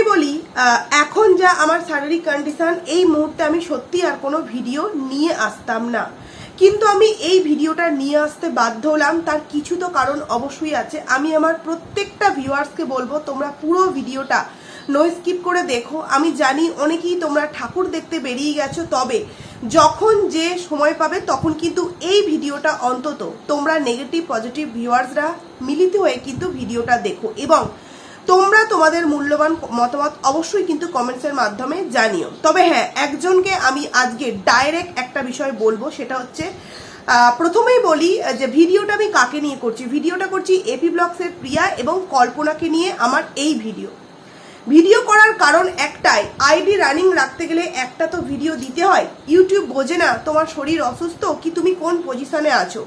প্রথমেই বলি এখন যা আমার শারীরিক কন্ডিশন এই মুহূর্তে আমি সত্যি আর কোনো ভিডিও নিয়ে আসতাম না। কিন্তু আমি এই ভিডিওটা নিয়ে আসতে বাধ্য হলাম, তার কিছু তো কারণ অবশ্যই আছে। আমি আমার প্রত্যেকটা ভিউয়ার্সকে বলব, তোমরা পুরো ভিডিওটা নো স্কিপ করে দেখো। আমি জানি অনেকেই তোমরা ঠাকুর দেখতে বেরিয়ে গেছো, তবে যখন যে সময় পাবে তখন কিন্তু এই ভিডিওটা অন্তত তোমরা নেগেটিভ পজিটিভ ভিউয়ার্সরা মিলিত হয়ে কিন্তু ভিডিওটা দেখো। এবং তোমরা তোমাদের মূল্যবান মতামত অবশ্যই কিন্তু কমেন্টসের মাধ্যমে জানিও। তবে হ্যাঁ একজনকে আমি আজকে ডাইরেক্ট একটা বিষয় বলব, সেটা হচ্ছে প্রথমেই বলি যে ভিডিওটা আমি কাকে নিয়ে করছি? ভিডিওটা করছি এপি ব্লগসের প্রিয়া এবং কল্পনাকে নিয়ে আমার এই ভিডিও। ভিডিও করার কারণ একটাই, আইডি রানিং রাখতে গেলে একটা তো ভিডিও দিতে হয়। ইউটিউব বোঝে না তোমার শরীর অসুস্থ, কি তুমি কোন পজিশনে আছো?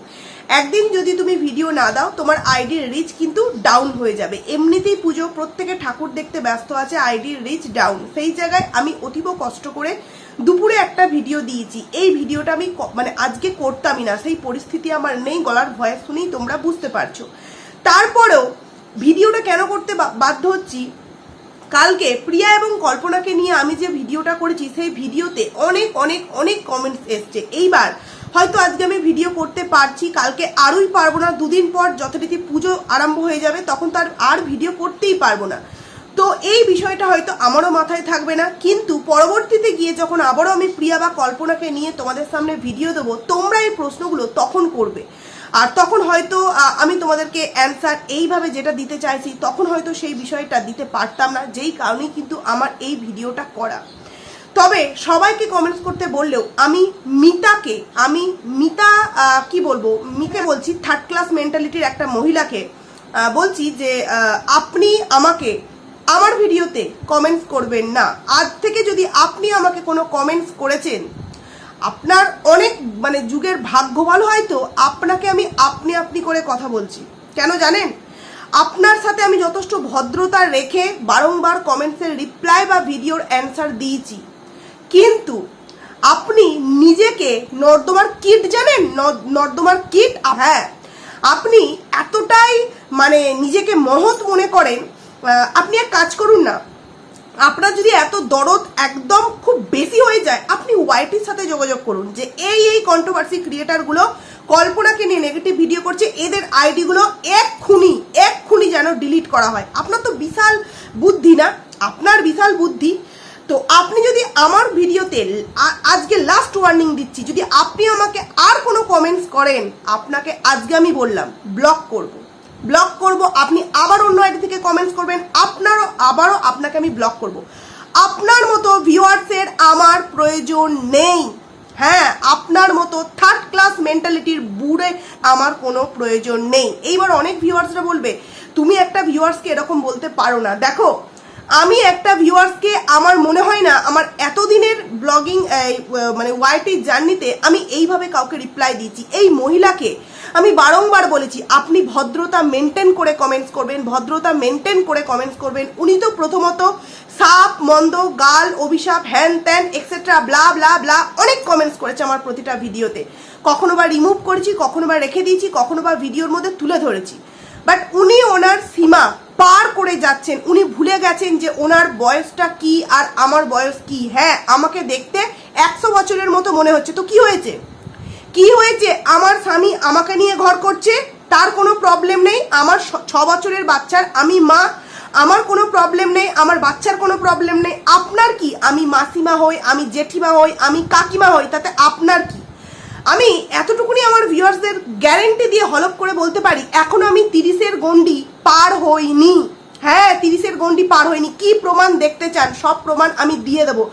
একদিন যদি তুমি ভিডিও না দাও, তোমার আইডির রিচ কিন্তু ডাউন হয়ে যাবে। এমনিতেই পুজো, প্রত্যেকে ঠাকুর দেখতে ব্যস্ত আছে, আইডির রিচ ডাউন সেই জায়গায় আমি অতীব কষ্ট করে দুপুরে একটা ভিডিও দিয়েছি। এই ভিডিওটা আমি মানে আজকে করতামই না। সেই পরিস্থিতি আমার নেই, গলার ভয়েস শুনেই তোমরা বুঝতে পারছ। তারপরেও ভিডিওটা কেন করতে বাধ্য হচ্ছি? কালকে প্রিয়া এবং কল্পনাকে নিয়ে আমি যে ভিডিওটা করেছি, সেই ভিডিওতে অনেক অনেক অনেক কমেন্টস এসছে। এইবার হয়তো আজকে আমি ভিডিও করতে পারছি, কালকে আরই পারব না, দুদিন পর যথারীতি পুজো আরম্ভ হয়ে যাবে, তখন তার আর ভিডিও করতেই পারব না। তো এই বিষয়টা হয়তো আমারও মাথায় থাকবে না, কিন্তু পরবর্তীতে গিয়ে যখন আবারও আমি প্রিয়া বা কল্পনাকে নিয়ে তোমাদের সামনে ভিডিও দেবো, তোমরা এই প্রশ্নগুলো তখন করবে। আর তখন হয়তো আমি তোমাদেরকে অ্যান্সার এইভাবে যেটা দিতে চাইছি, তখন হয়তো সেই বিষয়টা দিতে পারতাম না, যেই কারণেই কিন্তু আমার এই ভিডিওটা করা। তবে সবাইকে কমেন্টস করতে বললেও আমি মিতাকে, আমি মিতা কি বলব, মিকে বলছি থার্ড ক্লাস মেন্টালিটির একটা মহিলাকে বলছি যে আপনি আমাকে আমার ভিডিওতে কমেন্টস করবেন না। আজ থেকে যদি আপনি আমাকে কোনো কমেন্টস করেছেন আপনার অনেক মানে যুগের ভাগ্য ভালো হয়তো আপনাকে আমি আপনি আপনি করে কথা বলছি। কেন জানেন? আপনার সাথে আমি যথেষ্ট ভদ্রতা রেখে বারংবার কমেন্টসের রিপ্লাই বা ভিডিওর অ্যান্সার দিয়েছি। কিন্তু আপনি নিজেকে নর্দমার কিট জানেন? নর্দমার কিট? হ্যাঁ। আপনি এতটাই মানে নিজেকে মহৎ মনে করেন আপনি এক কাজ করুন না। আপনার যদি এত দরদ একদম খুব বেশি হয়ে যায়, আপনি ওয়াইটির সাথে যোগাযোগ করুন যে এই এই কন্ট্রোভার্সি ক্রিয়েটারগুলো কল্পনাকে নিয়ে নেগেটিভ ভিডিও করছে, এদের আইডিগুলো এক খুনি এক খুনি যেন ডিলিট করা হয়। আপনার তো বিশাল বুদ্ধি না? আপনার বিশাল বুদ্ধি। তো আপনি যদি আমার ভিডিওতে আজকে লাস্ট ওয়ার্নিং দিচ্ছি, যদি আপনি আমাকে আর কোনো কমেন্টস করেন, আপনাকে আজকে আমি বললাম ব্লক করব। ব্লক করব, আপনি আবার অন্য আইডি থেকে কমেন্টস করবেন, আপনারও, আবারও আপনাকে আমি ব্লক করব। আপনার মতো ভিউয়ার্সের আমার প্রয়োজন নেই। হ্যাঁ আপনার মতো থার্ড ক্লাস মেন্টালিটির বুড়ে আমার কোনো প্রয়োজন নেই। এইবার অনেক ভিউয়ার্সরা বলবে, তুমি একটা ভিউয়ার্সকে এরকম বলতে পারো না। দেখো আমি একটা ভিউয়ার্সকে আমার মনে হয় না, আমার এতদিনের ব্লগিং মানে ওয়াইটির জার্নিতে আমি এইভাবে কাউকে রিপ্লাই দিয়েছি। এই মহিলাকে আমি বারংবার বলেছি, আপনি ভদ্রতা মেনটেন করে কমেন্টস করবেন, ভদ্রতা মেনটেন করে কমেন্টস করবেন। উনি তো প্রথমত সাপ, মন্দ, গাল, অভিশাপ, হ্যান ত্যান এক্সেট্রা ব্লা ব্লা ব্লা অনেক কমেন্টস করেছে আমার প্রতিটা ভিডিওতে কখনো বা রিমুভ করেছি, কখনো বা রেখে দিয়েছি, কখনো বা ভিডিওর মধ্যে তুলে ধরেছি। বাট উনি ওনার সীমা পার করে যাচ্ছেন। উনি ভুলে গেছেন যে ওনার বয়সটা কি আর আমার বয়স কি। হ্যাঁ আমাকে দেখতে একশো বছরের মতো মনে হচ্ছে। তো কি হয়েছে? কি হয়েছে? আমার স্বামী আমাকে নিয়ে ঘর করছে, তার কোনো প্রবলেম নেই। আমার ছ- বছরের বাচ্চার আমি মা, আমার কোনো প্রবলেম নেই। আমার বাচ্চার কোনো প্রবলেম নেই। আপনার কি? আমি মাসিমা হই, আমি জেঠিমা হই, আমি কাকিমা হই, তাতে আপনার কি? আমি এতটুকুনি আমার ভিউয়ার্সদের গ্যারেন্টি দিয়ে হলপ করে বলতে পারি, এখনও আমি তিরিশের গন্ডি পার হইনি। হ্যাঁ তিরিশের গন্ডি পার হয়নি কি প্রমাণ দেখতে চান? সব প্রমাণ আমি দিয়ে দেবো।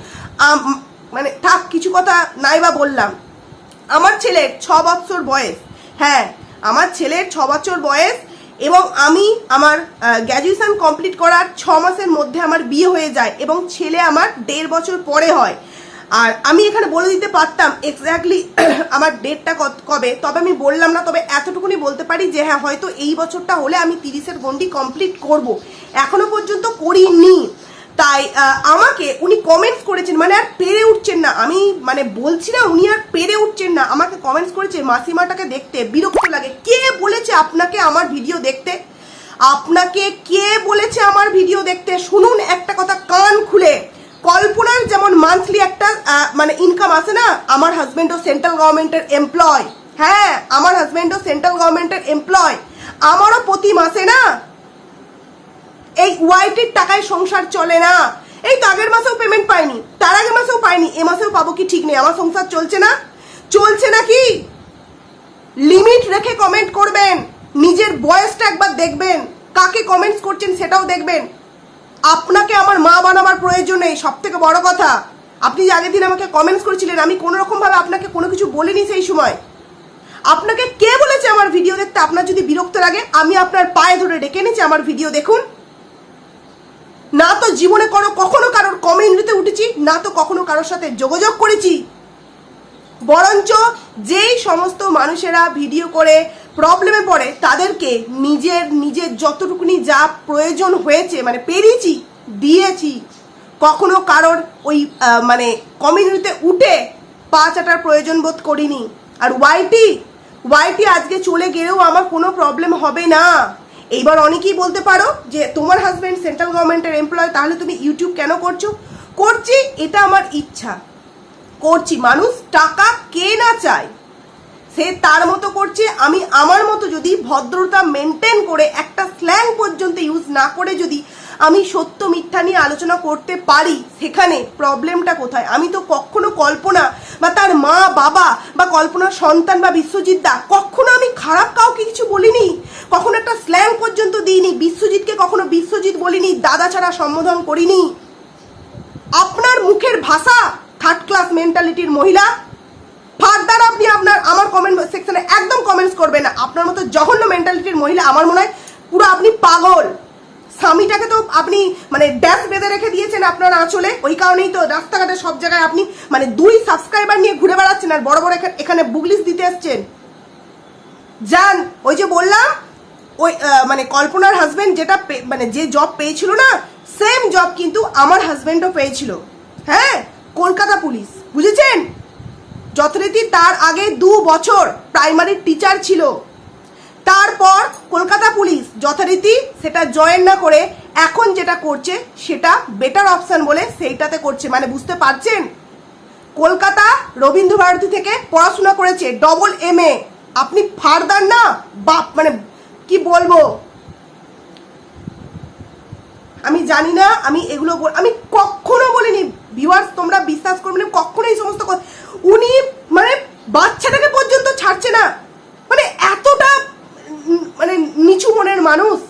মানে থাক, কিছু কথা নাই বা বললাম। আমার ছেলের ছ বছর বয়স। হ্যাঁ আমার ছেলের ছ বছর বয়স এবং আমি আমার গ্র্যাজুয়েশান কমপ্লিট করার ছ মাসের মধ্যে আমার বিয়ে হয়ে যায় এবং ছেলে আমার দেড় বছর পরে হয়। আর আমি এখানে বলে দিতে পারতাম এক্স্যাক্টলি আমার ডেটটা কবে, তবে আমি বললাম না, তবে এতটুকুনি বলতে পারি যে হ্যাঁ হয়তো এই বছরটা হলে আমি তিরিশের গন্ডি কমপ্লিট করব। এখনও পর্যন্ত করিনি। তাই আমাকে উনি কমেন্টস করেছেন মানে আর পেরে উঠছেন না। আমি মানে বলছি না, উনি আর পেরে উঠছেন না। আমাকে কমেন্টস করেছে, মাসিমাটাকে দেখতে বিরক্ত লাগে। কে বলেছে আপনাকে আমার ভিডিও দেখতে? আপনাকে কে বলেছে আমার ভিডিও দেখতে? শুনুন একটা কথা কান আহ, মানে ইনকাম আছে না আমার হাজবেন্ডও সেন্ট্রাল গভর্নমেন্টের এমপ্লয় হ্যাঁ আমার হাজবেন্ডও সেন্ট্রাল গভর্নমেন্টের এমপ্লয় আমারও প্রতি মাসে না এই ওয়াইটির টাকায় সংসার চলে না। এই তো আগের মাসেও পেমেন্ট পাইনি তার আগের মাসেও পাইনি এ মাসেও পাবো কি ঠিক নেই আমার সংসার চলছে না। চলছে নাকি লিমিট রেখে কমেন্ট করবেন নিজের বয়সটা একবার দেখবেন কাকে কমেন্টস করছেন সেটাও দেখবেন। আপনাকে আমার মা বানাবার প্রয়োজন নেই সব থেকে বড় কথা। আপনি যে আগের দিন আমাকে কমেন্টস করেছিলেন, আমি কোনো রকম ভাবে আপনাকে কোনো কিছু বলিনি সেই সময়। আপনাকে কে বলেছে আমার ভিডিও দেখতে? আপনার যদি বিরক্ত লাগে, আমি আপনার পায়ে ধরে ডেকে নিয়েছি আমার ভিডিও দেখুন। না তো জীবনে কোনো কখনো কারোর কমিউনিটিতে উঠেছি, না তো কখনো কারোর সাথে যোগাযোগ করেছি। বরঞ্চ যেই সমস্ত মানুষেরা ভিডিও করে প্রবলেমে পড়ে, তাদেরকে নিজের নিজের যতটুকুনি যা প্রয়োজন হয়েছে মানে পেরিয়েছি দিয়েছি, কখনো কারোর ওই মানে কমিউনিটিতে উঠে পা চাটার প্রয়োজন বোধ করিনি। আর ওয়াইটি ওয়াইটি আজকে চলে গেলেও আমার কোনো প্রবলেম হবে না। এইবার অনেকেই বলতে পারো যে, তোমার হাজব্যান্ড সেন্ট্রাল গভর্নমেন্টের এমপ্লয় তাহলে তুমি ইউটিউব কেন করছ? করছি, এটা আমার ইচ্ছা। করছি, মানুষ টাকা কে না চায় সে তার মতো করছে, আমি আমার মতো যদি ভদ্রতা মেনটেন করে একটা স্ল্যাং পর্যন্ত ইউজ না করে যদি আমি সত্য মিথ্যা নিয়ে আলোচনা করতে পারি, সেখানে প্রবলেমটা কোথায়? আমি তো কখনো কল্পনা বা তার মা, বাবা বা কল্পনার সন্তান বা বিশ্বজিৎ দা কখনো আমি খারাপ কাউকে কিছু বলিনি, কখনো একটা স্ল্যাং পর্যন্ত দিইনি, বিশ্বজিৎকে কখনো বিশ্বজিৎ বলিনি, দাদা ছাড়া সম্বোধন করিনি। আপনার মুখের ভাষা থার্ড ক্লাস মেন্টালিটির মহিলা ফার্দার আপনি আপনার, আমার কমেন্ট সেকশনে একদম কমেন্টস করবেন না। আপনার মতো জঘন্য মেন্টালিটির মহিলা আমার মনে হয় পুরো আপনি পাগল। স্বামীটাকে তো আপনি মানে ড্যাশ বেঁধে রেখে দিয়েছেন আপনার আঁচলে। ওই কারণেই তো রাস্তাঘাটে সব জায়গায় আপনি মানে দুই সাবস্ক্রাইবার নিয়ে ঘুরে বেড়াচ্ছেন আর বড় বড় এখা- এখানে বুকলিস দিতে এসছেন। যান ওই যে বললাম, ওই মানে কল্পনার হাজবেন্ড যেটা মানে যে জব পেয়েছিল না সেম জব কিন্তু আমার হাজবেন্ডও পেয়েছিল। হ্যাঁ? কলকাতা পুলিশ বুঝেছেন? যথারীতি তার আগে দু বছর প্রাইমারি টিচার ছিল। তারপর কলকাতা পুলিশ যথারীতি সেটা জয়েন না করে এখন যেটা করছে, সেটা বেটার অপশান বলে সেইটাতে করছে। মানে বুঝতে পারছেন? কলকাতা রবীন্দ্র ভারতী থেকে পড়াশোনা করেছে ডবল এম এ আপনি ফার্দার না, বাপ মানে কি বলব? আমি জানি না, আমি এগুলো আমি কখনো বলিনি। ভিউয়ার্স তোমরা বিশ্বাস করবে কখনো এই সমস্ত কথা উনি মানে বাচ্চাটাকে পর্যন্ত ছাড়ছে না। মানে এতটা মানে নিচু মনের মানুষ।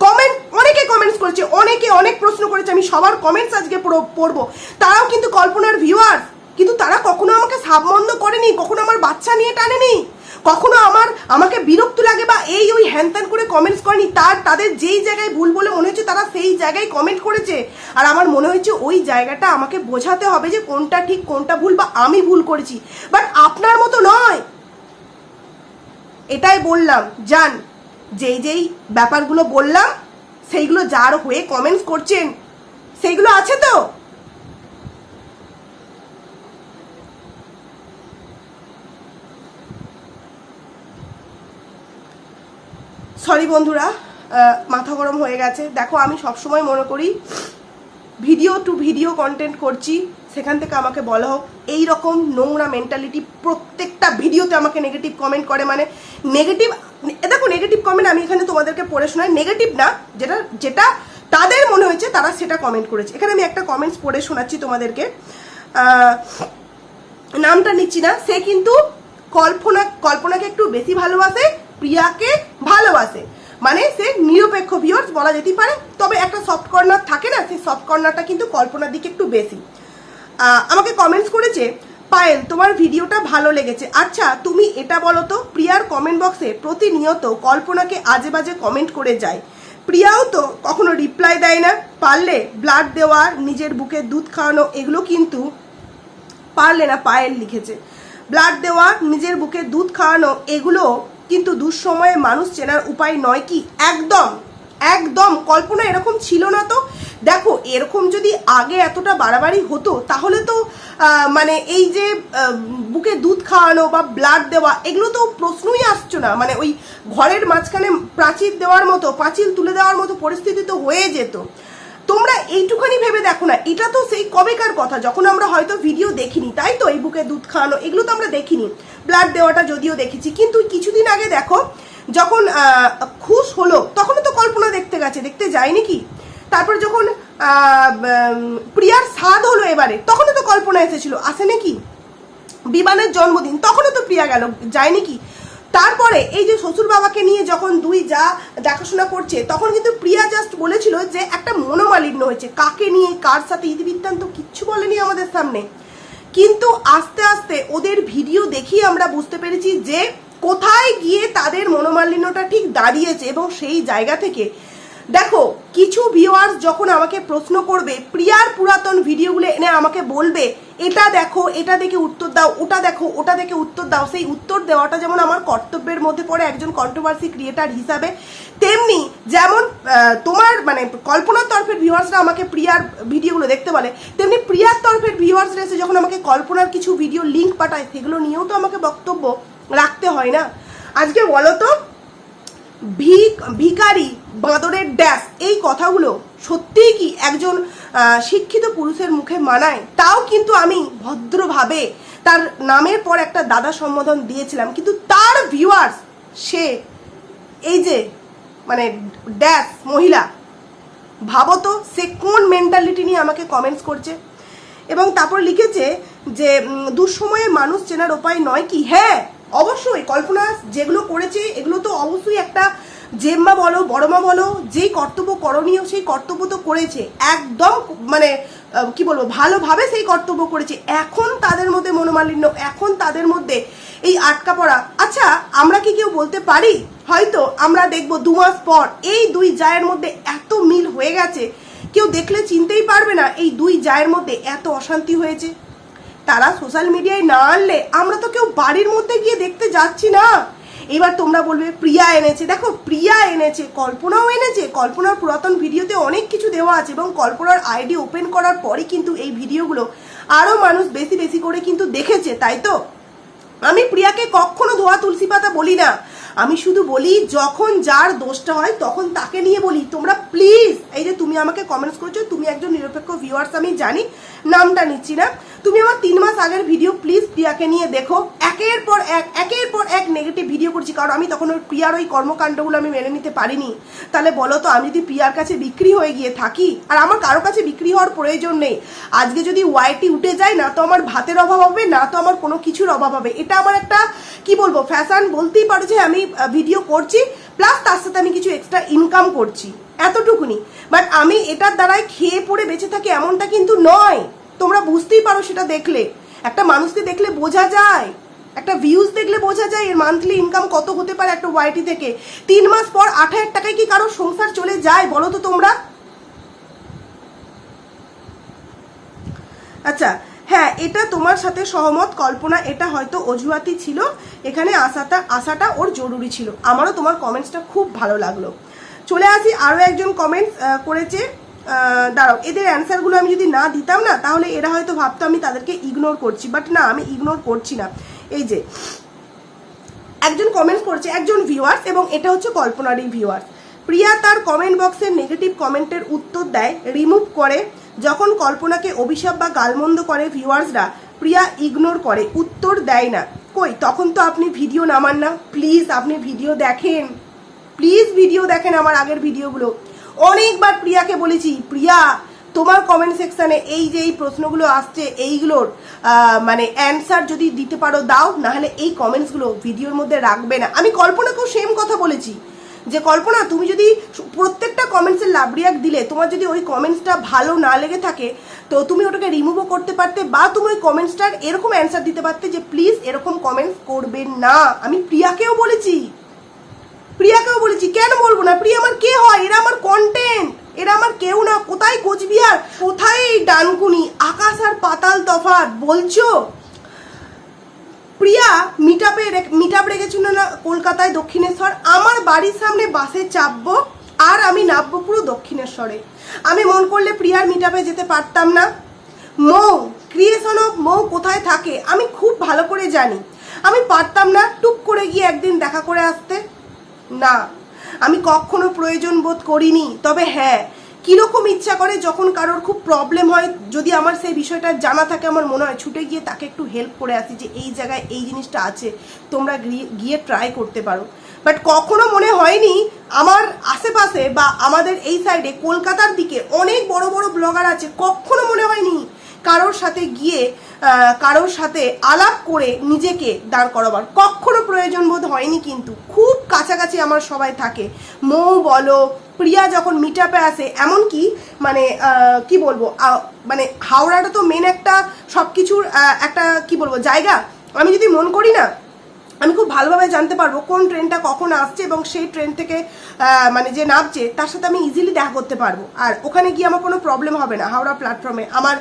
কমেন্ট অনেকে কমেন্টস করেছে, অনেকে অনেক প্রশ্ন করেছে, আমি সবার কমেন্টস আজকে পড়ো- পড়ব। তারাও কিন্তু কল্পনার ভিউয়ার কিন্তু তারা কখনো আমাকে সাবমন্দ করেনি, কখনো আমার বাচ্চা নিয়ে টানেনি। কখনো আমার, আমাকে বিরক্ত লাগে বা এই ওই হ্যান ত্যান করে কমেন্টস করেনি, তার, তাদের যেই জায়গায় ভুল বলে মনে হচ্ছে তারা সেই জায়গায় কমেন্ট করেছে। আর আমার মনে হয়েছে ওই জায়গাটা আমাকে বোঝাতে হবে যে কোনটা ঠিক, কোনটা ভুল বা আমি ভুল করেছি। বাট আপনার মতো নয়। এটাই বললাম যান যেই যেই ব্যাপারগুলো বললাম, সেইগুলো যার হয়ে কমেন্টস করছেন, সেইগুলো আছে তো? সরি বন্ধুরা মাথা গরম হয়ে গেছে। দেখো, আমি সবসময় মনে করি ভিডিও টু ভিডিও কন্টেন্ট করছি, সেখান থেকে আমাকে বলা হোক এই রকম নোংরা মেন্টালিটি প্রত্যেকটা ভিডিওতে আমাকে নেগেটিভ কমেন্ট করে। মানে নেগেটিভ দেখো নেগেটিভ কমেন্ট আমি এখানে তোমাদেরকে পড়ে শোনাই। নেগেটিভ না, যেটা যেটা তাদের মনে হয়েছে, তারা সেটা কমেন্ট করেছে। এখানে আমি একটা কমেন্টস পড়ে শোনাচ্ছি তোমাদেরকে। নামটা নিচ্ছি না। সে কিন্তু কল্পনা, কল্পনাকে একটু বেশি ভালোবাসে প্রিয়াকে ভালোবাসে। মানে সে নিরপেক্ষ ভিউয়ার্স বলা যেতেই পারে, তবে একটা সফট কর্নার থাকে না, সেই সফট কর্নারটা কিন্তু কল্পনার দিকে একটু বেশি। আমাকে কমেন্টস করেছে, পায়েল, তোমার ভিডিওটা ভালো লেগেছে। আচ্ছা তুমি এটা বলো তো, প্রিয়ার কমেন্ট বক্সে প্রতিনিয়ত কল্পনাকে আজে বাজে কমেন্ট করে যায়। প্রিয়াও তো কখনো রিপ্লাই দেয় না, পারলে ব্লাড দেওয়া, নিজের বুকে দুধ খাওয়ানো, এগুলো কিন্তু পারলে না, পায়েল লিখেছে। ব্লাড দেওয়া, নিজের বুকে দুধ খাওয়ানো, এগুলো কিন্তু দুঃসময়ে মানুষ চেনার উপায় নয় কি? একদম একদম। কল্পনা এরকম ছিল না তো? দেখো, এরকম যদি আগে এতটা বাড়াবাড়ি হতো, তাহলে তো মানে এই যে বুকে দুধ খাওয়ানো বা ব্লাড দেওয়া, এগুলো তো প্রশ্নই আসছো না। মানে ওই ঘরের মাঝখানে প্রাচীর দেওয়ার মতো পাঁচিল তুলে দেওয়ার মতো পরিস্থিতি তো হয়ে যেত। তোমরা এইটুখানি ভেবে দেখো না, এটা তো সেই কবেকার কথা, যখন আমরা হয়তো ভিডিও দেখিনি, তাই তো এই বুকে দুধ খাওয়ানো, এগুলো তো আমরা দেখিনি। ব্লাড দেওয়াটা যদিও দেখেছি, কিন্তু কিছুদিন আগে দেখো, যখন খুশ হলো, তখনও তো কল্পনা দেখতে গেছে, দেখতে যায়নি কি? তারপর যখন প্রিয়ার স্বাদ হলো এবারে, তখনও তো কল্পনা এসেছিল, আসে নাকি? বিমানের জন্মদিন, তখনও তো প্রিয়া গেল, যায়নি কি? তারপরে এই যে শ্বশুর বাবাকে নিয়ে যখন দুই যা দেখাশোনা করছে, তখন কিন্তু প্রিয়া জাস্ট বলেছিল যে একটা মনোমালিন্য হয়েছে। কাকে নিয়ে, কার সাথে, ইতিবৃত্তান্ত কিচ্ছু বলেনি আমাদের সামনে। কিন্তু আস্তে আস্তে ওদের ভিডিও দেখি আমরা বুঝতে পেরেছি যে কোথায় গিয়ে তাদের মনোমালিন্যটা ঠিক দাঁড়িয়েছে এবং সেই জায়গা থেকে দেখো, কিছু ভিউয়ার্স যখন আমাকে প্রশ্ন করবে, প্রিয়ার পুরাতন ভিডিওগুলো এনে আমাকে বলবে, এটা দেখো, এটা দেখে উত্তর দাও, ওটা দেখো, ওটা দেখে উত্তর দাও, সেই উত্তর দেওয়াটা যেমন আমার কর্তব্যের মধ্যে পড়ে একজন কন্ট্রোভার্সি ক্রিয়েটার হিসাবে, তেমনি যেমন তোমার মানে কল্পনার তরফের ভিউয়ার্সরা আমাকে প্রিয়ার ভিডিওগুলো দেখতে বলে, তেমনি প্রিয়ার তরফের ভিউয়ার্সরা এসে যখন আমাকে কল্পনার কিছু ভিডিও লিঙ্ক পাঠায়, সেগুলো নিয়েও তো আমাকে বক্তব্য রাখতে হয় না। আজকে বলো তো, ভিক ভিখারি বাঁদরের ড্যাশ। এই কথাগুলো সত্যিই কি একজন শিক্ষিত পুরুষের মুখে মানায়? তাও কিন্তু আমি ভদ্রভাবে তার নামের পর একটা দাদা সম্বোধন দিয়েছিলাম। কিন্তু তার ভিউয়ার্স সে, এই যে মানে ড্যাশ, মহিলা ভাবো তো সে কোন মেন্টালিটি নিয়ে আমাকে কমেন্টস করছে? এবং তারপর লিখেছে যে দুঃসময়ে মানুষ চেনার উপায় নয় কি? হ্যাঁ অবশ্যই কল্পনা, যেগুলো করেছে, এগুলো তো অবশ্যই একটা জেম্মা বলো, বড়মা বলো, যেই কর্তব্য করণীয় সেই কর্তব্য তো করেছে। একদম মানে কি বলব, ভালোভাবে সেই কর্তব্য করেছে। এখন তাদের মধ্যে মনোমালিন্য, এখন তাদের মধ্যে এই আটকা পড়া। আচ্ছা আমরা কি কেউ বলতে পারি? হয়তো আমরা দেখব দু মাস পর এই দুই জায়ের মধ্যে এত মিল হয়ে গেছে, কেউ দেখলে চিনতেই পারবে না এই দুই জায়ের মধ্যে এত অশান্তি হয়েছে। তারা সোশ্যাল মিডিয়ায় না আনলে আমরা তো কেউ বাড়ির মধ্যে গিয়ে দেখতে যাচ্ছি না। এবার তোমরা বলবে, প্রিয়া এনেছে। দেখো, প্রিয়া এনেছে, কল্পনাও এনেছে। কল্পনার পুরাতন ভিডিওতে অনেক কিছু দেওয়া আছে এবং কল্পনার আইডি ওপেন করার পরে কিন্তু এই ভিডিওগুলো আরও মানুষ বেশি বেশি করে কিন্তু দেখেছে, তাই তো? আমি প্রিয়াকে কখনো ধোয়া তুলসী পাতা বলি না। আমি শুধু বলি, যখন যার দোষটা হয় তখন তাকে নিয়ে বলি। তোমরা প্লিজ এই যে তুমি আমাকে কমেন্টস করেছ, তুমি একজন নিরপেক্ষ ভিউয়ার্স আমি জানি নামটা নিচ্ছি না। তুমি আমার তিন মাস আগের ভিডিও প্লিজ প্রিয়াকে নিয়ে দেখো। একের পর এক, একের পর এক নেগেটিভ ভিডিও করছি, কারণ আমি তখন ওই প্রিয়ার ওই কর্মকাণ্ডগুলো আমি মেনে নিতে পারিনি। তাহলে বলো তো, আমি যদি প্রিয়ার কাছে বিক্রি হয়ে গিয়ে থাকি, আর আমার কারও কাছে বিক্রি হওয়ার প্রয়োজন নেই, আজকে যদি ওয়াইটি উঠে যায়, না তো আমার ভাতের অভাব হবে, না তো আমার কোনো কিছুর অভাব হবে। এটা আমার একটা, কি বলব ফ্যাশন বলতেই পারো যে আমি ভিডিও করছি প্লাস তার সাথে আমি কিছু এক্সট্রা ইনকাম করছি। এতটুকুনি। বাট আমি এটার দ্বারাই খেয়ে পড়ে বেঁচে থাকি এমনটা কিন্তু নয়। তোমরা বুঝতেই পারো সেটা দেখলে। একটা মানুষকে দেখলে বোঝা যায়। একটা ভিউজ দেখলে বোঝা যায় এর মান্থলি ইনকাম কত হতে পারে একটা ওয়াইটি থেকে। তিন মাস পর আট হাজার টাকায় কি কারও সংসার চলে যায় বলো তো তোমরা? আচ্ছা হ্যাঁ এটা তোমার সাথে সহমত। কল্পনা, এটা হয়তো অজুহাতি ছিল। এখানে আসাটা আসাটা ওর জরুরি ছিল। আমারও তোমার কমেন্টসটা খুব ভালো লাগল। চলে আসি, আরও একজন কমেন্টস করেছে। দাঁড়াও, এদের অ্যান্সারগুলো আমি যদি না দিতাম না, তাহলে এরা হয়তো ভাবতো আমি তাদেরকে ইগনোর করছি বাট না, আমি ইগনোর করছি না। এই যে, একজন কমেন্ট করছে, একজন ভিউয়ার্স এবং এটা হচ্ছে কল্পনারই ভিউয়ার্স প্রিয়া তার কমেন্ট বক্সের নেগেটিভ কমেন্টের উত্তর দেয় রিমুভ করে। যখন কল্পনাকে অভিশাপ বা গালমন্দ করে ভিউয়ার্সরা প্রিয়া ইগনোর করে, উত্তর দেয় না। কই, তখন তো আপনি ভিডিও নামান না। প্লিজ আপনি ভিডিও দেখেন। প্লিজ ভিডিও দেখেন আমার আগের ভিডিওগুলো অনেকবার প্রিয়াকে বলেছি, প্রিয়া, তোমার কমেন্ট সেকশানে এই যে এই প্রশ্নগুলো আসছে, এইগুলোর মানে অ্যান্সার যদি দিতে পারো, দাও, নাহলে এই কমেন্টসগুলো ভিডিওর মধ্যে রাখবে না। আমি কল্পনাকেও সেম কথা বলেছি, যে কল্পনা, তুমি যদি প্রত্যেকটা কমেন্টসের লাভ রিয়াক্ট দিলে, তোমার যদি ওই কমেন্টসটা ভালো না লেগে থাকে, তো তুমি ওটাকে রিমুভও করতে পারতে বা তুমি ওই কমেন্টসটার এরকম অ্যান্সার দিতে পারতে যে প্লিজ এরকম কমেন্টস করবে না। আমি প্রিয়াকেও বলেছি। প্রিয়াকেও বলেছি, কেন বলব না? প্রিয়া আমার কে হয়? এরা আমার কন্টেন্ট এরা আমার কেউ না। কোথায় কোচবিহার? কোথায় এই ডানকুনি? আকাশ আর পাতাল তফাত বলছো? প্রিয়া মিট আপে মিট আপ রেখেছিল না কলকাতায় দক্ষিণেশ্বর। আমার বাড়ির সামনে বাসে চাপবো আর আমি নামবো পুরো দক্ষিণেশ্বরে। আমি মন করলে প্রিয়ার মিট আপে যেতে পারতাম না। মৌ ক্রিয়েশন অফ মৌ কোথায় থাকে? আমি খুব ভালো করে জানি। আমি পারতাম না টুক করে গিয়ে একদিন দেখা করে আসতে। না, আমি কখনো প্রয়োজন বোধ করিনি, তবে হ্যাঁ কীরকম ইচ্ছা করে যখন কারোর খুব প্রবলেম হয়, যদি আমার সেই বিষয়টা জানা থাকে, আমার মনে হয় ছুটে গিয়ে তাকে একটু হেল্প করে আসি যে এই জায়গায় এই জিনিসটা আছে, তোমরা গিয়ে- ট্রাই করতে পারো। বাট কখনো মনে হয়নি আমার আশেপাশে বা আমাদের এই সাইডে কলকাতার দিকে অনেক বড় বড় ব্লগার আছে, কখনো মনে হয়নি কারোর সাথে গিয়ে কারোর সাথে আলাপ করে নিজেকে দাঁড় করাবার। কখনো প্রয়োজন বোধ হয়নি কিন্তু। খুব কাছাকাছি আমার সবাই থাকে। মৌ বলো, প্রিয়া যখন মিট আপে আসে, এমনকি মানে কি বলব মানে হাওড়াটা তো মেন একটা সব কিছুর একটা, কি বলব, জায়গা। আমি যদি মন করি না আমি খুব ভালোভাবে জানতে পারব কোন ট্রেনটা কখন আসছে এবং সেই ট্রেন থেকে মানে যে নামছে, তার সাথে আমি ইজিলি দেখা করতে পারব। আর ওখানে গিয়ে আমার কোনো প্রবলেম হবে না, হাওড়া প্ল্যাটফর্মে আমার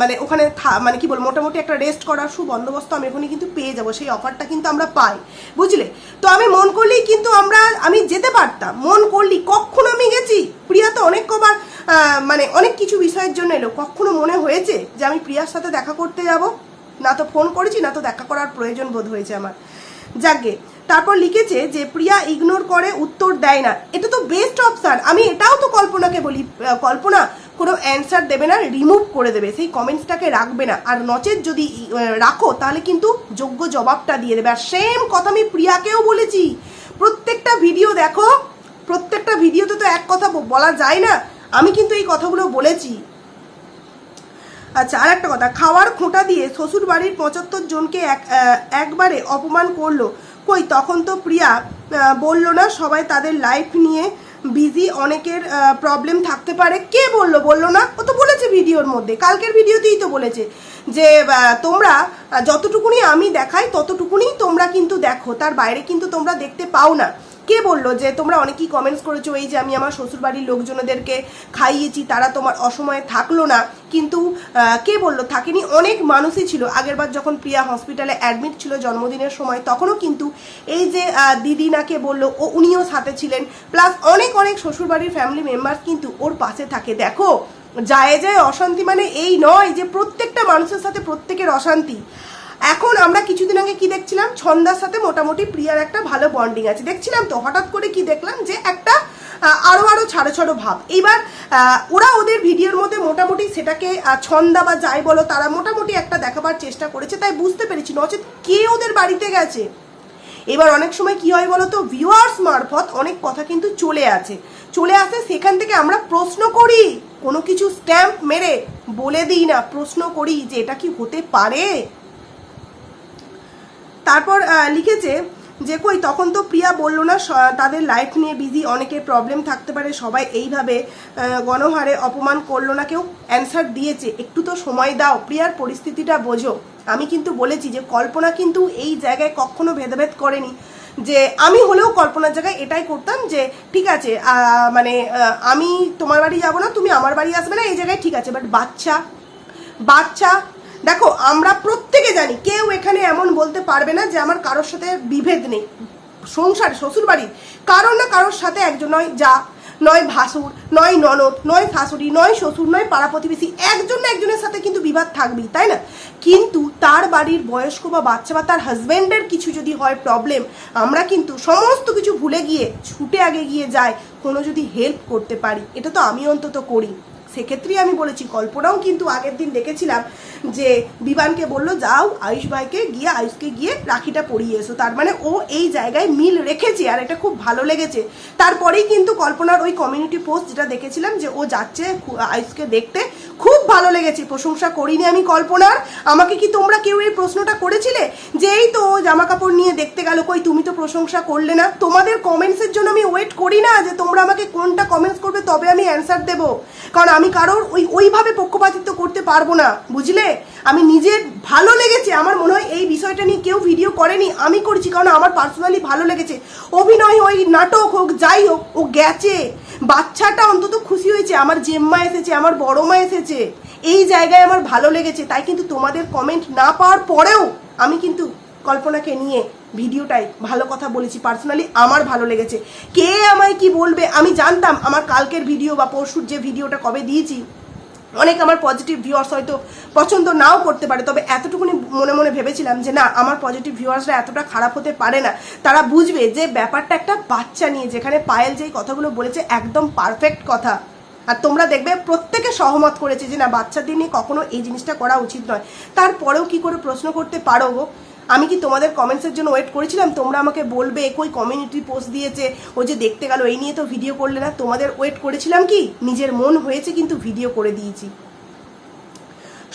মানে ওখানে মানে কি বল মোটামুটি একটা রেস্ট করার সুবন্দোবস্ত আমি ওখানে কিন্তু পেয়ে যাব, সেই অফারটা কিন্তু আমরা পাই। বুঝলে? তো আমি মন করলেই কিন্তু আমরা, আমি যেতে পারতাম। মন করলি কখনো আমি গেছি? প্রিয়া তো অনেক কবার মানে অনেক কিছু বিষয়ের জন্য এলো। কখনো মনে হয়েছে যে আমি প্রিয়ার সাথে দেখা করতে যাব? না তো ফোন করেছি, না তো দেখা করার প্রয়োজন বোধ হয়েছে আমার। যাকে। তারপর লিখেছে যে, প্রিয়া ইগনোর করে উত্তর দেয় না। এটা তো বেস্ট অপশান আমি এটাও তো কল্পনাকে বলি কল্পনা কোনো অ্যান্সার দেবে না রিমুভ করে দেবে। সেই কমেন্টসটাকে রাখবে না। আর নচেত যদি রাখো, তাহলে কিন্তু যোগ্য জবাবটা দিয়ে দেবে। আর সেম কথা আমি প্রিয়াকেও বলেছি। প্রত্যেকটা ভিডিও দেখো, প্রত্যেকটা ভিডিওতে তো এক কথা বলা যায় না। আমি কিন্তু এই কথাগুলো বলেছি। আচ্ছা আর একটা কথা। খাওয়ার খোঁটা দিয়ে শ্বশুর বাড়ির পঁচাত্তর জনকে এক একবারে অপমান করল। কই, তখন তো প্রিয়া বলল না, সবাই তাদের লাইফ নিয়ে বিজি অনেকের প্রবলেম থাকতে পারে। কে বলল? বলল না? ও তো বলেছে ভিডিওর মধ্যে। কালকের ভিডিওতেই তো বলেছে যে তোমরা যতটুকুনি আমি দেখাই, ততটুকুনি তোমরা কিন্তু দেখো। তার বাইরে কিন্তু তোমরা দেখতে পাও না। কে বলল যে তোমরা অনেকেই কমেন্টস করেছ এই যে আমি আমার শ্বশুরবাড়ির লোকজনদেরকে খাইয়েছি, তারা তোমার অসময়ে থাকল না। কিন্তু কে বলল? থাকেনি, অনেক মানুষই ছিল। আগেরবার যখন প্রিয়া হসপিটালে অ্যাডমিট ছিল জন্মদিনের সময়, তখনও কিন্তু এই যে দিদি নাকে বলল, ও উনিও সাথে ছিলেন। প্লাস অনেক অনেক শ্বশুরবাড়ির ফ্যামিলি মেম্বার কিন্তু ওর পাশে থাকে। দেখো, যায় যায় অশান্তি মানে এই নয় যে প্রত্যেকটা মানুষের সাথে প্রত্যেকের অশান্তি। এখন আমরা কিছুদিন আগে কি দেখছিলাম? ছন্দার সাথে মোটামুটি প্রিয়ার একটা ভালো বন্ডিং আছে। দেখছিলাম তো হঠাৎ করে কি দেখলাম যে একটা আহ, আরও আরও ছাড়ো ছাড়ো ভাব। এইবার ওরা ওদের ভিডিওর মধ্যে মোটামুটি সেটাকে ছন্দা বা যাই বলো তারা মোটামুটি একটা দেখাবার চেষ্টা করেছে তাই বুঝতে পেরেছি। নচেত কে ওদের বাড়িতে গেছে? এবার অনেক সময় কি হয় বলো তো ভিউয়ার্স মারফত অনেক কথা কিন্তু চলে আছে চলে আসে সেখান থেকে আমরা প্রশ্ন করি কোনো কিছু স্ট্যাম্প মেরে বলে দিই না প্রশ্ন করি যে এটা কি হতে পারে? তারপর লিখেছে যে, কই, তখন তো প্রিয়া বলল না তাদের লাইফ নিয়ে বিজি অনেকের প্রবলেম থাকতে পারে, সবাই এইভাবে গণহারে অপমান করল না, কেউ অ্যান্সার দিয়েছে। একটু তো সময় দাও, প্রিয়ার পরিস্থিতিটা বোঝো। আমি কিন্তু বলেছি যে, কল্পনা কিন্তু এই জায়গায় কখনো ভেদাভেদ করেনি। যে, আমি হলেও কল্পনার জায়গায় এটাই করতাম যে, ঠিক আছে মানে আমি তোমার বাড়ি যাব না, তুমি আমার বাড়ি আসবে না, এই জায়গায় ঠিক আছে বাট বাচ্চা বাচ্চা দেখো, আমরা প্রত্যেকে জানি, কেউ এখানে এমন বলতে পারবে না যে আমার কারোর সাথে বিভেদ নেই। সংসার শ্বশুর বাড়ির কারোর না কারোর সাথে একজন নয় যা, নয় ভাসুর, নয় ননদ, নয় শাশুড়ি নয় শ্বশুর, নয় পাড়া প্রতিবেশী, একজন না একজনের সাথে কিন্তু বিবাদ থাকবেই, তাই না? কিন্তু তার বাড়ির বয়স্ক বা বাচ্চা বা তার হাজব্যান্ডের কিছু যদি হয় প্রবলেম আমরা কিন্তু সমস্ত কিছু ভুলে গিয়ে, ছুটে আগে গিয়ে যাই কোনো যদি হেল্প করতে পারি, এটা তো আমি অন্তত করি। সেক্ষেত্রেই আমি বলেছি কল্পনাও কিন্তু আগের দিন দেখেছিলাম যে বিমানকে বলল, যাও আয়ুষ ভাইকে গিয়ে, আয়ুষকে গিয়ে রাখিটা পরিয়ে এসো। তার মানে ও এই জায়গায় মিল রেখেছে আর এটা খুব ভালো লেগেছে। তারপরেই কিন্তু কল্পনার ওই কমিউনিটি পোস্ট যেটা দেখেছিলাম যে ও যাচ্ছে আয়ুষকে দেখতে, খুব ভালো লেগেছে, প্রশংসা করিনি আমি কল্পনার। আমাকে কি তোমরা কেউ এই প্রশ্নটা করেছিলে? যে এই তো জামা কাপড় নিয়ে দেখতে গেল, কই তুমি তো প্রশংসা করলে না। তোমাদের কমেন্টসের জন্য আমি ওয়েট করি না যে তোমরা আমাকে কোনটা কমেন্টস করবে, তবে আমি অ্যান্সার দেবো। কারণ আমি কারোর ওই ওইভাবে পক্ষপাতিত্ব করতে পারব না, বুঝলে? আমি নিজের ভালো লেগেছে, আমার মনে হয় এই বিষয়টা নিয়ে কেউ ভিডিও করেনি, আমি করছি, কারণ আমার পার্সোনালি ভালো লেগেছে। অভিনয় হোক নাটক হোক, যাই হোক, ও গেছে। বাচ্চাটা অন্তত খুশি হয়েছে, আমার জেম্মা এসেছে, আমার বড় মা এসেছে। এই জায়গায় আমার ভালো লেগেছে, তাই কিন্তু তোমাদের কমেন্ট না পাওয়ার পরেও আমি কিন্তু কল্পনাকে নিয়ে ভিডিওটাই, ভালো কথা বলেছি পার্সোনালি আমার ভালো লেগেছে। কে আমায় কি বলবে, আমি জানতাম, আমার কালকের ভিডিও বা পরশুর যে ভিডিওটা কবে দিয়েছি, অনেক আমার পজিটিভ ভিউয়ার্স হয়তো পছন্দ নাও করতে পারে, তবে এতটুকুনি মনে মনে ভেবেছিলাম যে না, আমার পজিটিভ ভিউয়ার্সরা এতটা খারাপ হতে পারে না। তারা বুঝবে যে ব্যাপারটা একটা বাচ্চা নিয়ে, যেখানে পায়েল যেই কথাগুলো বলেছে, একদম পারফেক্ট কথা। আর তোমরা দেখবে, প্রত্যেকে সহমত করেছে যে না, বাচ্চাদের নিয়ে কখনো এই জিনিসটা করা উচিত নয়। তারপরেও কি করে প্রশ্ন করতে পারো গো? আমি কি তোমাদের কমেন্টসের জন্য ওয়েট করেছিলাম? তোমরা আমাকে বলবে কই কমিউনিটি পোস্ট দিয়েছে, ও যে দেখতে গেল, এই নিয়ে তো ভিডিও করলে না। তোমাদের ওয়েট করেছিলাম কি? নিজের মন হয়েছে কিন্তু ভিডিও করে দিয়েছি।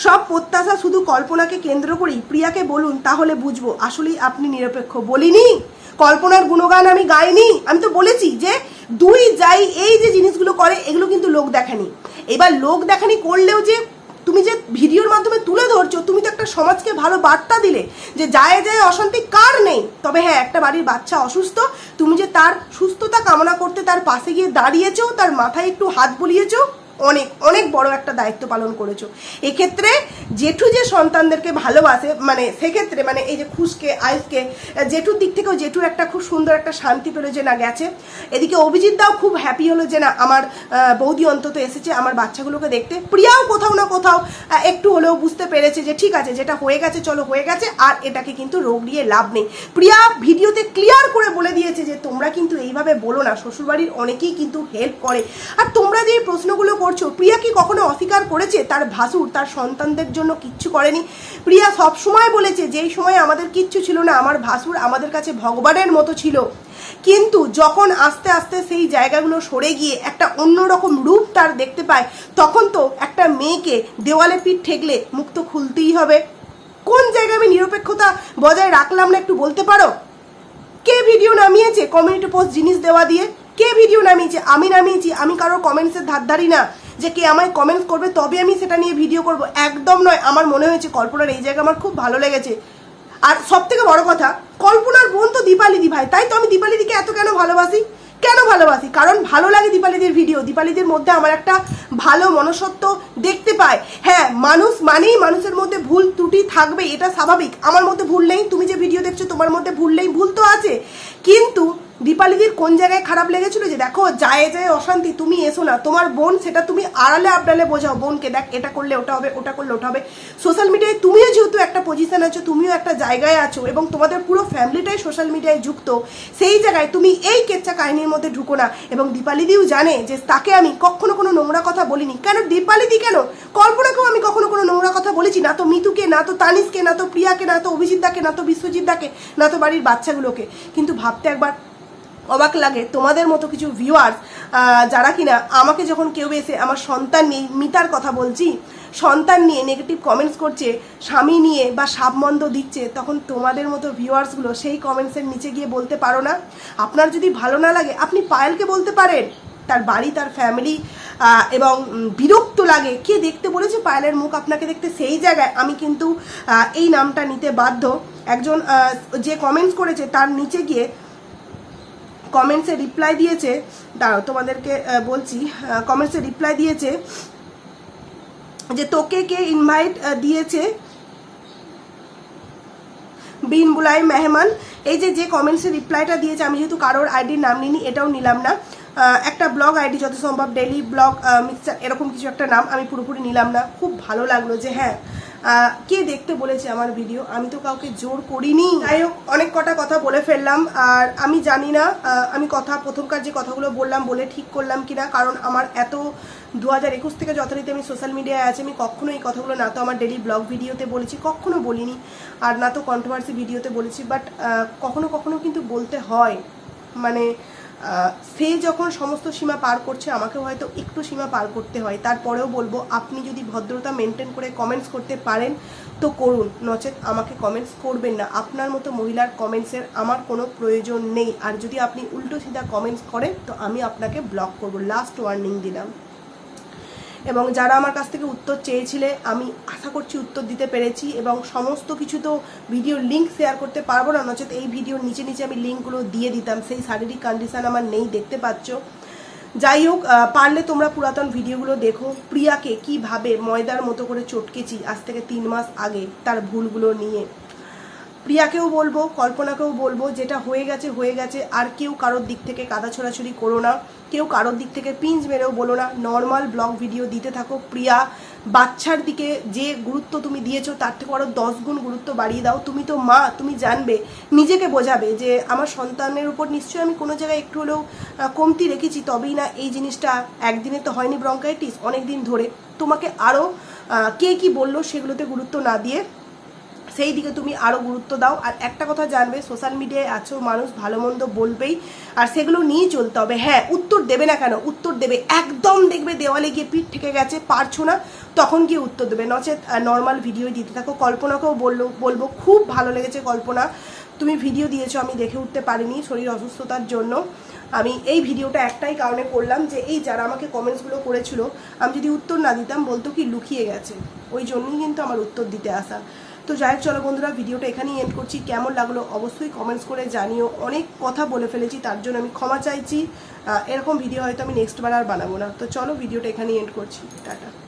সব প্রত্যাশা শুধু কল্পনাকে কেন্দ্র করেই প্রিয়াকে বলুন, তাহলে বুঝব। আসলেই আপনি নিরপেক্ষ। বলিনি? কল্পনার গুণগান আমি গাইনি। আমি তো বলেছি যে, দুই যাই এই যে জিনিসগুলো করে, এগুলো কিন্তু লোক দেখানি। এবার লোক দেখানি করলেও যে তুমি যে ভিডিওর মাধ্যমে তুলে ধরছো, তুমি তো একটা সমাজকে ভালো বার্তা দিলে যে যায় যায় অশান্তি কার নেই। তবে হ্যাঁ একটা বাড়ির বাচ্চা অসুস্থ, তুমি যে তার সুস্থতা কামনা করতে তার পাশে গিয়ে দাঁড়িয়েছো, তার মাথায় একটু হাত বুলিয়েছো অনেক অনেক বড় একটা দায়িত্ব পালন করেছ। এক্ষেত্রে জেঠু যে সন্তানদেরকে ভালোবাসে মানে সেক্ষেত্রে মানে এই যে খুশকে আয়ুষকে জেঠুর দিক থেকেও জেঠুর একটা খুব সুন্দর একটা শান্তি পেল যে না গেছে। এদিকে অভিজিৎ দাও খুব হ্যাপি হলো যে না, আমার বৌদি অন্তত এসেছে, আমার বাচ্চাগুলোকে দেখতে। প্রিয়াও কোথাও না কোথাও একটু হলেও বুঝতে পেরেছে যে ঠিক আছে, যেটা হয়ে গেছে চলো হয়ে গেছে, আর এটাকে কিন্তু রোগ নিয়ে লাভ নেই। প্রিয়া ভিডিওতে ক্লিয়ার করে বলে দিয়েছে যে, তোমরা কিন্তু এইভাবে বলো না, শ্বশুরবাড়ির অনেকেই কিন্তু হেল্প করে। আর তোমরা যে প্রশ্নগুলো করছ প্রিয়া কি কখনো অস্বীকার করেছে? তার ভাসুর, তার সন্তানদের জন্য কিচ্ছু করেনি। প্রিয়া সব সময় বলেছে, যেই সময় আমাদের কিচ্ছু ছিল না, আমার ভাসুর আমাদের কাছে ভগবানের মতো ছিল। কিন্তু যখন আস্তে আস্তে সেই জায়গাগুলো সরে গিয়ে একটা অন্যরকম রূপ তার দেখতে পায়, তখন তো একটা মেয়েকে দেওয়ালে পিঠ ঠেকলে মুখ তো খুলতেই হবে। কোন জায়গায় আমি নিরপেক্ষতা বজায় রাখলাম না একটু বলতে পারো? কে ভিডিও নামিয়েছে? কমিউনিটি পোস্ট জিনিস দেওয়া দিয়ে। কে ভিডিও নামিয়েছে? আমি নামিয়েছি, আমি কারোর কমেন্টসের ধার ধারি না। যে কে আমায় কমেন্টস করবে তবে আমি সেটা নিয়ে ভিডিও করব। একদম নয়, আমার মনে হয়েছে কল্পনার এই জায়গা আমার খুব ভালো লেগেছে। আর সব থেকে বড় কথা, কল্পনার বোন তো দীপালিদি ভাই, তাই তো আমি দীপালিদিকে এত কেন ভালোবাসি? কেন ভালোবাসি? কারণ ভালো লাগে দীপালিদির ভিডিও দীপালিদের মধ্যে আমার একটা ভালো মনসত্ব দেখতে পায়। হ্যাঁ মানুষ মানেই মানুষের মধ্যে ভুল ত্রুটি থাকবে এটা স্বাভাবিক। আমার মধ্যে ভুল নেই, তুমি যে ভিডিও দেখছ তোমার মধ্যে ভুল নেই, ভুল তো আছে। কিন্তু দীপালিদির কোন জায়গায় খারাপ লেগেছিল যে দেখো, যায় যায়, অশান্তি, তুমি এসো না। তোমার বোন, সেটা তুমি আড়ালে, আবডালে বোঝাও। বোনকে দেখ, এটা করলে ওটা হবে, ওটা করলে ওটা হবে। সোশ্যাল মিডিয়ায় তুমিও যেহেতু একটা পজিশন আছো, তুমিও একটা জায়গায় আছো, এবং তোমাদের পুরো ফ্যামিলিটাই সোশ্যাল মিডিয়ায় যুক্ত, সেই জায়গায় তুমি এই কেচ্চা কাহিনীর মধ্যে ঢুকো না। এবং দীপালিদিও জানে যে তাকে আমি কখনো কোনো নোংরা কথা বলিনি। কেন? দীপালিদি কেন? কল্পনাকেও আমি কখনো কোনো নোংরা কথা বলেছি। না তো মিতুকে, না তো তানিশকে, না তো প্রিয়াকে, না তো অভিজিৎ দাকে, না তো বিশ্বজিৎ দাকে, না তো বাড়ির বাচ্চাগুলোকে। কিন্তু ভাবতে একবার অবাক লাগে। তোমাদের মতো কিছু ভিউয়ার্স যারা কিনা আমাকে যখন কেউ এসে আমার সন্তান নিয়ে, মিতার কথা বলছি, সন্তান নিয়ে নেগেটিভ কমেন্টস করছে, স্বামী নিয়ে বা সাবমন্দ দিচ্ছে, তখন তোমাদের মতো ভিউয়ার্সগুলো সেই কমেন্টসের নিচে গিয়ে বলতে পারো না। আপনার যদি ভালো না লাগে, আপনি পায়েলকে বলতে পারেন। তার বাড়ি, তার ফ্যামিলি এবং বিরক্ত লাগে। কে দেখতে বলেছে পায়েলের মুখ? আপনাকে দেখতে সেই জায়গায় আমি কিন্তু এই নামটা নিতে বাধ্য। একজন যে কমেন্টস করেছে তার নিচে গিয়ে কমেন্টসে রিপ্লাই দিয়েছে, দাঁড়াও তোমাদেরকে বলছি কমেন্টসে রিপ্লাই দিয়েছে যে তোকে কে ইনভাইট দিয়েছে? বিন বুলাই মেহমান, এই যে যে কমেন্টসে রিপ্লাইটা দিয়েছে, আমি যেহেতু কারোর আইডির নাম নিইনি, এটাও নিলাম না। একটা ব্লগ আইডি যত সম্ভব ডেলি ব্লগ মিক্সচার এরকম কিছু একটা নাম আমি পুরোপুরি নিলাম না। খুব ভালো লাগল যে হ্যাঁ কে দেখতে বলেছে আমার ভিডিও আমি তো কাউকে জোর করিনি। যাই হোক, অনেক কটা কথা বলে ফেললাম। আর আমি জানি না আমি কথা প্রথমকার যে কথাগুলো বললাম, বলে ঠিক করলাম কিনা, কারণ আমার এত দু হাজার একুশ থেকে যথারীতি আমি সোশ্যাল মিডিয়ায় আছি, আমি কখনো এই কথাগুলো না তো আমার ডেলি ব্লগ ভিডিওতে বলেছি, কখনো বলিনি। আর না তো কন্ট্রোভার্সি ভিডিওতে বলেছি বাট কখনো কখনো কিন্তু বলতে হয়। মানে সে যখন সমস্ত সীমা পার করছে, আমাকে হয়তো একটু সীমা পার করতে হয়। তারপরেও বলব, আপনি যদি ভদ্রতা মেনটেন করে কমেন্টস করতে পারেন, তো করুন। নচেত আমাকে কমেন্টস করবেন না। আপনার মতো মহিলার কমেন্টসের আমার কোনো প্রয়োজন নেই। আর যদি আপনি উল্টো সিধা কমেন্টস করেন, তো আমি আপনাকে ব্লক করব। লাস্ট ওয়ার্নিং দিলাম। এবং যারা আমার কাছ থেকে উত্তর চেয়েছিলে, আমি আশা করছি উত্তর দিতে পেরেছি এবং সমস্ত কিছু তো ভিডিওর লিঙ্ক শেয়ার করতে পারব না, নচেত এই ভিডিওর নিচে নিচে আমি লিঙ্কগুলো দিয়ে দিতাম। সেই শারীরিক কন্ডিশান আমার নেই, দেখতে পাচ্ছ। যাই হোক পারলে তোমরা পুরাতন ভিডিওগুলো দেখো। প্রিয়াকে কীভাবে ময়দার মতো করে চটকেছি আজ থেকে তিন মাস আগে তার ভুলগুলো নিয়ে। প্রিয়াকেও বলব, কল্পনাকেও বলব, যেটা হয়ে গেছে হয়ে গেছে। আর কেউ কারোর দিক থেকে কাদা ছোড়াছুড়ি করো না। কেউ কারোর দিক থেকে পিঞ্চ মেরেও বলো না। নর্মাল ব্লগ ভিডিও দিতে থাকো। প্রিয়া, বাচ্চার দিকে যে গুরুত্ব তুমি দিয়েছ, তার থেকে আরও দশ গুণ গুরুত্ব বাড়িয়ে দাও। তুমি তো মা, তুমি জানবে, নিজেকে বোঝাবে যে আমার সন্তানের উপর নিশ্চয়ই আমি কোনো জায়গায় একটু হলেও কমতি রেখেছি, তবেই না এই জিনিসটা একদিনে তো হয়নি ব্রঙ্কাইটিস অনেক দিন ধরে। তোমাকে আরও কে কি বলল সেগুলোতে গুরুত্ব না দিয়ে সেই দিকে তুমি আরও গুরুত্ব দাও। আর একটা কথা জানবে সোশ্যাল মিডিয়ায় আছো, মানুষ ভালো মন্দ বলবেই। আর সেগুলো নিয়ে চলতে হবে। হ্যাঁ উত্তর দেবে না কেন? উত্তর দেবে। একদম দেখবে দেওয়ালে গিয়ে পিঠ থেকে গেছে, পারছ না? তখন গিয়ে উত্তর দেবে। নচেত নর্মাল ভিডিও দিতে থাকো। কল্পনাকেও বলল, বলব, খুব ভালো লেগেছে কল্পনা। তুমি ভিডিও দিয়েছ, আমি দেখে উঠতে পারিনি শরীর অসুস্থতার জন্য। আমি এই ভিডিওটা একটাই কারণে করলাম যে, এই যারা আমাকে কমেন্টসগুলো করেছিল, আমি যদি উত্তর না দিতাম, বলতো কি, লুকিয়ে গেছে। ওই জন্যই কিন্তু আমার উত্তর দিতে আসা। তো যাই চলো বন্ধুরা, ভিডিওটা এখানেই এন্ড করছি। কেমন লাগল অবশ্যই কমেন্টস করে জানিও। অনেক কথা বলে ফেলেছি, তার জন্য আমি ক্ষমা চাইছি। এরকম ভিডিও হয়তো আমি নেক্সট বার আর বানাবো না। তো চলো, ভিডিওটা এখানেই এন্ড করছি। টাটা।